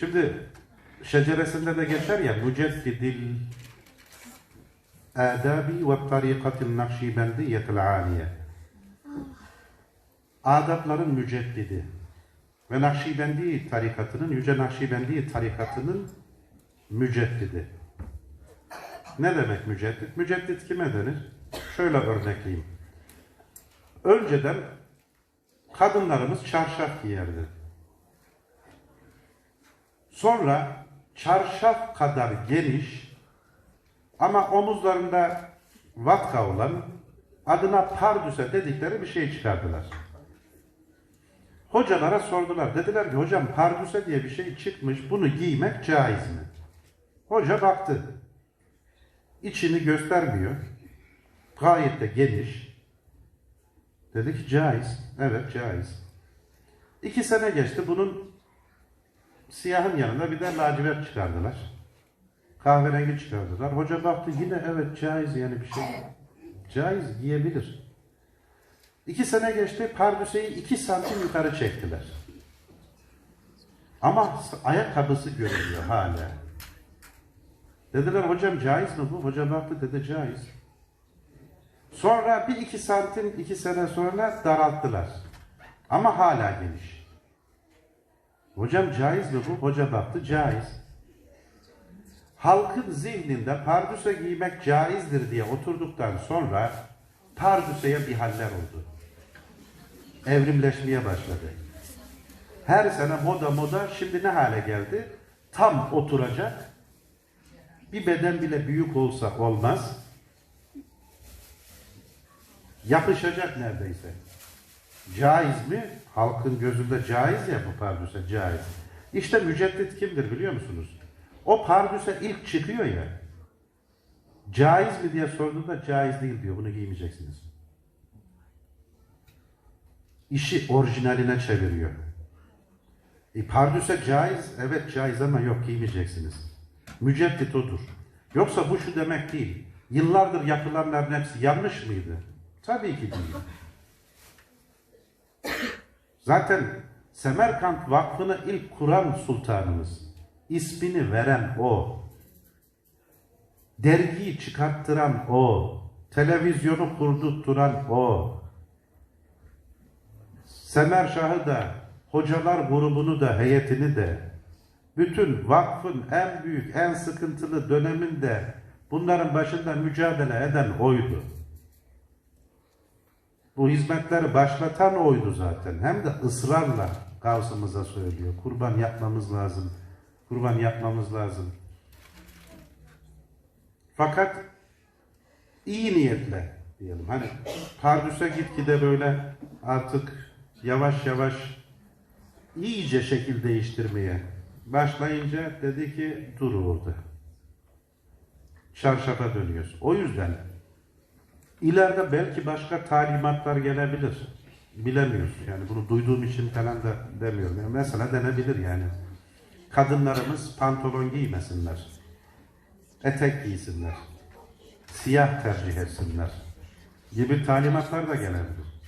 Şimdi şeceresinde de geçer ya müceddidil adabi ve tarikatil nakşibendiyetil aliye. Adapların müceddidi ve Nakşibendi tarikatının, Yüce Nakşibendi tarikatının müceddidi. Ne demek müceddit? Müceddit kime denir? Şöyle örnekleyeyim. Önceden kadınlarımız çarşaf giyerdi. Sonra çarşaf kadar geniş ama omuzlarında vatka olan adına pardüse dedikleri bir şey çıkardılar. Hocalara sordular. Dediler ki hocam pardüse diye bir şey çıkmış. Bunu giymek caiz mi? Hoca baktı. İçini göstermiyor. Gayet de geniş. Dedi ki caiz. Evet caiz. İki sene geçti. Bunun siyahın yanında bir de lacivert çıkardılar. Kahverengi çıkardılar. Hoca baktı yine evet caiz yani bir şey. Caiz giyebilir. İki sene geçti. Pardüseyi iki santim yukarı çektiler. Ama ayakkabısı görünüyor hala. Dediler hocam caiz mi bu? Hoca baktı dedi caiz. Sonra bir iki santim iki sene sonra daralttılar. Ama hala geniş. Hocam caiz mi bu? Hoca baktı caiz. Halkın zihninde pardüse giymek caizdir diye oturduktan sonra pardüseye bir haller oldu. Evrimleşmeye başladı. Her sene moda moda şimdi ne hale geldi? Tam oturacak. Bir beden bile büyük olsa olmaz. Yapışacak neredeyse. Caiz mi? Halkın gözünde caiz ya bu pardüse caiz. İşte müceddit kimdir biliyor musunuz? O pardüse ilk çıkıyor ya. Caiz mi diye sorduğunda caiz değil diyor. Bunu giymeyeceksiniz. İşi orijinaline çeviriyor. E, pardüse caiz, evet caiz ama yok giymeyeceksiniz. Müceddit odur. Yoksa bu şu demek değil. Yıllardır yapılanların hepsi yanlış mıydı? Tabii ki değil. Zaten Semerkant Vakfı'nı ilk kuran sultanımız, ismini veren o, dergiyi çıkarttıran o, televizyonu kurdurtturan o, Semer Şah'ı da, hocalar grubunu da, heyetini de, bütün vakfın en büyük, en sıkıntılı döneminde bunların başında mücadele eden oydu. Bu hizmetleri başlatan oydu zaten. Hem de ısrarla Gavsımıza söylüyor. Kurban yapmamız lazım. Kurban yapmamız lazım. Fakat iyi niyetle diyelim. Hani pardüse gitgide böyle artık yavaş yavaş iyice şekil değiştirmeye başlayınca dedi ki dur orada. Çarşafa dönüyoruz. O yüzden ileride belki başka talimatlar gelebilir. Bilemiyoruz. Yani bunu duyduğum için falan da demiyorum. Yani mesela denebilir yani. Kadınlarımız pantolon giymesinler. Etek giysinler. Siyah tercih etsinler. Gibi talimatlar da gelebilir.